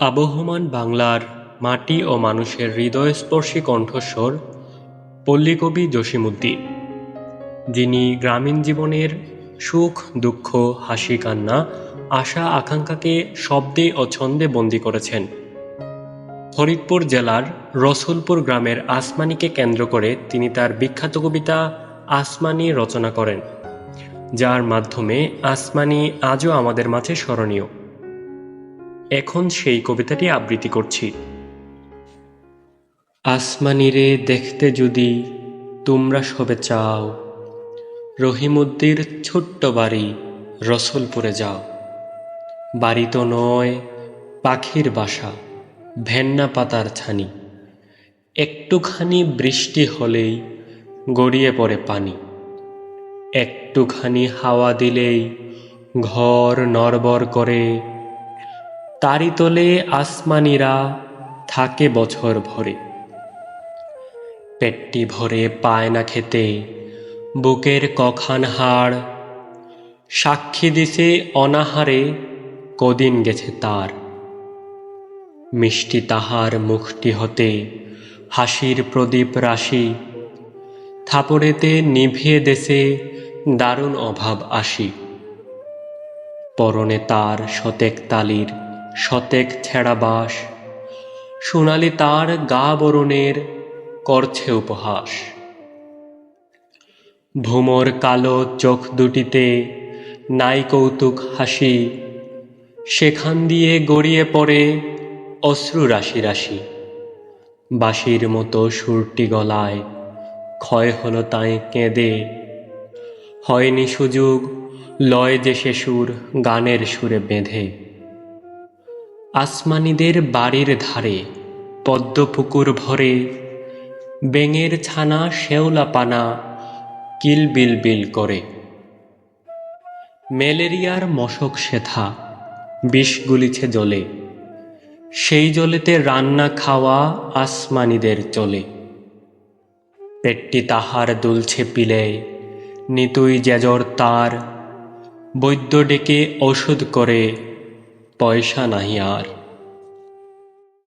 আবহমান বাংলার মাটি ও মানুষের হৃদয়স্পর্শী কণ্ঠস্বর পল্লীকবি জসিমুদ্দিন যিনি গ্রামীণ জীবনের সুখ, দুঃখ, হাসি, কান্না, আশা, আকাঙ্ক্ষাকে শব্দে ও ছন্দে বন্দি করেছেন। ফরিদপুর জেলার রসুলপুর গ্রামের আসমানিকে কেন্দ্র করে তিনি তার বিখ্যাত কবিতা আসমানি রচনা করেন, যার মাধ্যমে আসমানি আজও আমাদের মাঝে স্মরণীয়। এখন সেই কবিতাটি আবৃত্তি করছি। আসমানিরে দেখতে যদি তোমরা সবে চাও, রহিমুদ্দির ছোট্ট বাড়ি রসুলপুরে যাও। বাড়ি তো নয়, পাখির বাসা, ভেন্না পাতার ছানি। একটুখানি বৃষ্টি হলেই গড়িয়ে পড়ে পানি। একটুখানি হাওয়া দিলেই ঘর নড়বড় করে তারি তলে আসমানিরা থাকে বছর ভরে। পেটটি ভরে পায় না খেতে, বুকের কখান হাড়। সাক্ষী দিছে অনাহারে, কদিন গেছে তার। মিষ্টি তাহার মুখটি হতে, হাসির প্রদীপ রাশি। থাপড়েতে নিভিয়ে দেশে দারুণ অভাব আসি। পরনে তার শতেক তালির শতেক ছেঁড়া বাস সোনালি তার গা বরণের করছে উপহাস। ভুমর কালো চোখ দুটিতে নাই কৌতুক হাসি, সেখান দিয়ে গড়িয়ে পড়ে অশ্রু রাশি রাশি। বাঁশির মতো সুরটি গলায় ক্ষয় হলো তাই কেঁদে। হয়নি সুযোগ, লয় যে সে সুর গানের সুরে বেঁধে। আসমানিদের বাড়ির ধারে পদ্ম পুকুর ভরে, বেঙের ছানা শেওলা পানা কিল বিল করে। ম্যালেরিয়ার মশক সেথা, বিষ গুলিছে জলে। সেই জলেতে রান্না খাওয়া আসমানিদের চলে। পেটটি তাহার দুলছে পিলে, নিতুই জেজর তার, বৈদ্য ডেকে ওষুধ করে। পয়সা নাহি আর।